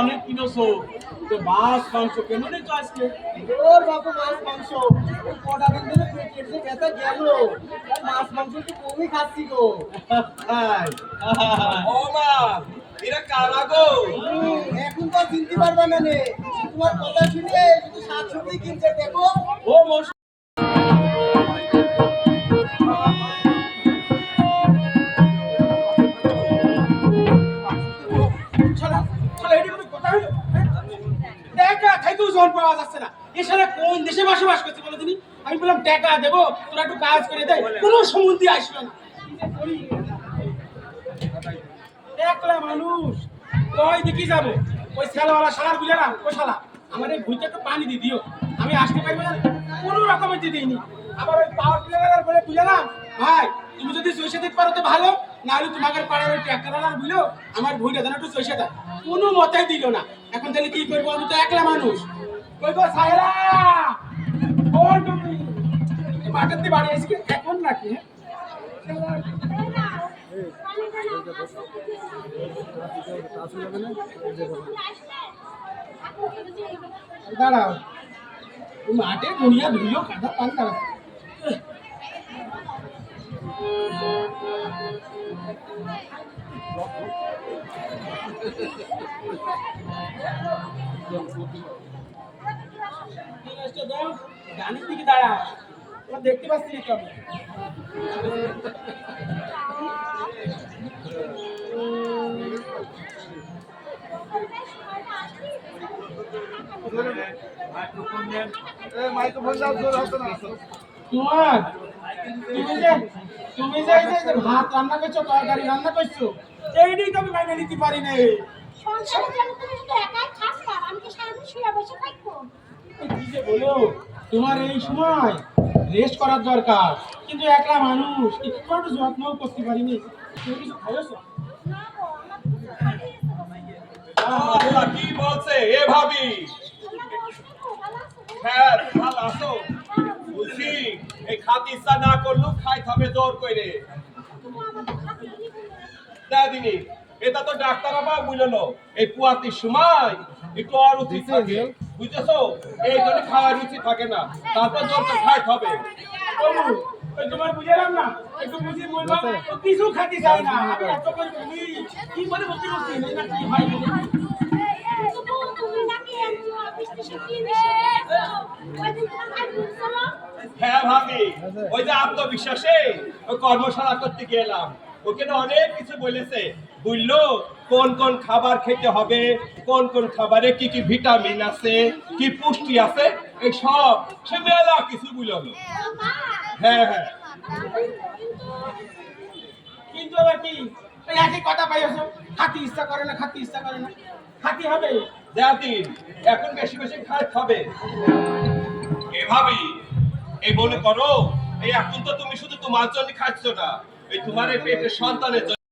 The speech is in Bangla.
অনেক কিনোছো? তো মাছ মাংস কেন নেই আজকে? ওর বাবু মাছ মাংস। ওই কটা দিন ধরে পেটের যে ব্যথা গেল। মাছ মাংস একটু কমই খাচ্ছি গো। ও মা এরা কারা গো? এখন তো আর চিনতে পারবে না নে। তোমার কথা শুনে শুধু শাক সবজি কিনছে দেখো। ও খাইতেও জন পাওয়া যাচ্ছে না। এ শালা কোন দেশে বসবাস করছে বলো তিনি আমি বললাম, টাকা দেবো, তোরা একটু কাজ করে দেয় কোনো সম্বন্ধে আসবে না? একলা মানুষ। কই দেখি যাব? ওই বুঝে না? ও শালা আমার এই ভুইতে একটু পানি দিয়ে দিও। আমি আসতে পারব না। কোনো রকমের দিইনি আবার ওই পাওয়ার টিলার বলে বুঝে না? ভাই, তুমি যদি চৈশে দিতে পারো তো ভালো। না হলে তোমাকে পাড়ার ওই ট্র্যাক্টর বুঝলো আমার ভুইটা যেন একটু চৈশে দেয়। কোনো মতেই দিল না। এখন তাহলে কি করব? আমি তো একলা মানুষ। কই গো তুমি। মাঠের দিয়ে বাড়ি এসে এখন নাকি হ্যাঁ? দাঁড়াও। মাঠে দুনিয়া ধুইও কাদা পান দাঁড়াও। গানের দিকে দাঁড়া তোমার দেখতে পাচ্ছি না। কেমন তোমার? তুমি যে তুমি যে এই যে- যে ভাত রান্না করছ তরকারি রান্না করছ এইটাই তো আমি মাইনে নিতে পারি না সংসারে যেন তুমি শুধু একাই খাস না আমি কি সারাদিন শুয়ে বসে থাকব? কি যে বলো তোমার এই সময় রেস্ট করার দরকার। কিন্তু একলা মানুষ একটু যত্নও করতে পারিনি তুমি কিছু খাইছো কি বলছে? এ ভাবি। হ্যাঁ ভালো আছো। বলছি এই খাতি ইচ্ছা না করলু খাইতে হবে জোর করে দাদিনি এটা তো ডাক্তার আবার বুঝলো এই পুয়াতির সময় একটু অরুচি থাকে বুঝেছ এই জন্য খাওয়ার রুচি থাকে না তারপর জোর করে খাইতে হবে তোমার বুঝলাম না একটু বুঝি বলবা কিছু খাতে চাই না আমি এত করে বলি কি করে বলতে বলছি না কি হয় তুমি নাকি অফিস থেকে কি বেশি ওই দিন তোমার ভাই বলছিল হ্যাঁ ভাবি ওই যে আত্মবিশ্বাসে ওই কর্মশালা করতে গেলাম। ওখানে অনেক কিছু বলেছে। বুঝলো কোন কোন খাবার খেতে হবে কোন কোন খাবারে কি কি ভিটামিন আছে কি পুষ্টি আছে এই সব। সে মেলা কিছু বুঝলো হ্যাঁ হ্যাঁ। কিন্তু আবার কি? একই কথা পাইছো খাতি ইচ্ছা করে না খাতি ইচ্ছা করে না। খাতি হবে। দিন এখন বেশি বেশি খাইতে হবে এভাবেই এই মনে করো। এই এখন তো তুমি শুধু তোমার জন্য খাচ্ছ না, এই তোমার এই পেটের সন্তানের জন্য